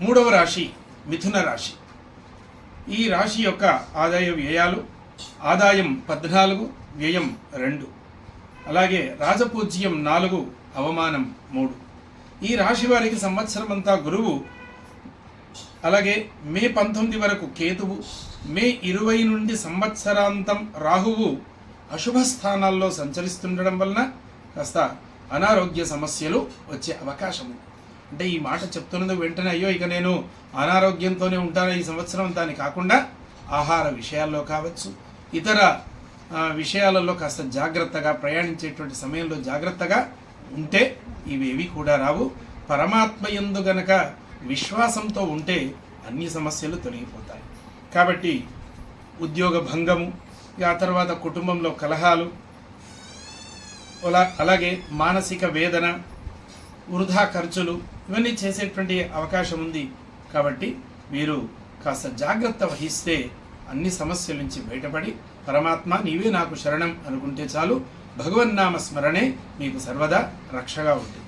మూడవ రాశి మిథున రాశి. ఈ రాశి యొక్క ఆదాయ వ్యయాలు ఆదాయం పద్నాలుగు వ్యయం రెండు. అలాగే రాజపూజ్యం నాలుగు అవమానం మూడు. ఈ రాశి వారికి సంవత్సరం అంతా గురువు. అలాగే మే పంతొమ్మిది వరకు కేతువు. మే ఇరవై నుండి సంవత్సరాంతం రాహువు అశుభ స్థానాల్లో సంచరిస్తుండడం వలన కాస్త అనారోగ్య సమస్యలు వచ్చే అవకాశం ఉంది అంటే ఈ మాట చెప్తున్నది వెంటనే అయ్యో ఇక నేను అనారోగ్యంతోనే ఉంటాను ఈ సంవత్సరం. దాని కాకుండా ఆహార విషయాల్లో కావచ్చు ఇతర విషయాలలో కాస్త జాగ్రత్తగా ప్రయాణించేటువంటి సమయంలో జాగ్రత్తగా ఉంటే ఇవేవి కూడా రావు. పరమాత్మ ఎందు గనక విశ్వాసంతో ఉంటే అన్ని సమస్యలు తొలగిపోతాయి. కాబట్టి ఉద్యోగ భంగము ఆ తర్వాత కుటుంబంలో కలహాలు అలా- అలాగే మానసిక వేదన వృధా ఖర్చులు ఇవన్నీ చేసేటువంటి అవకాశం ఉంది కాబట్టి మీరు కాస్త జాగ్రత్త వహిస్తే అన్ని సమస్యల నుంచి బయటపడి పరమాత్మ నీవే నాకు శరణం అనుకుంటే చాలు. భగవన్నామ స్మరణే మీకు సర్వదా రక్షగా ఉంటుంది.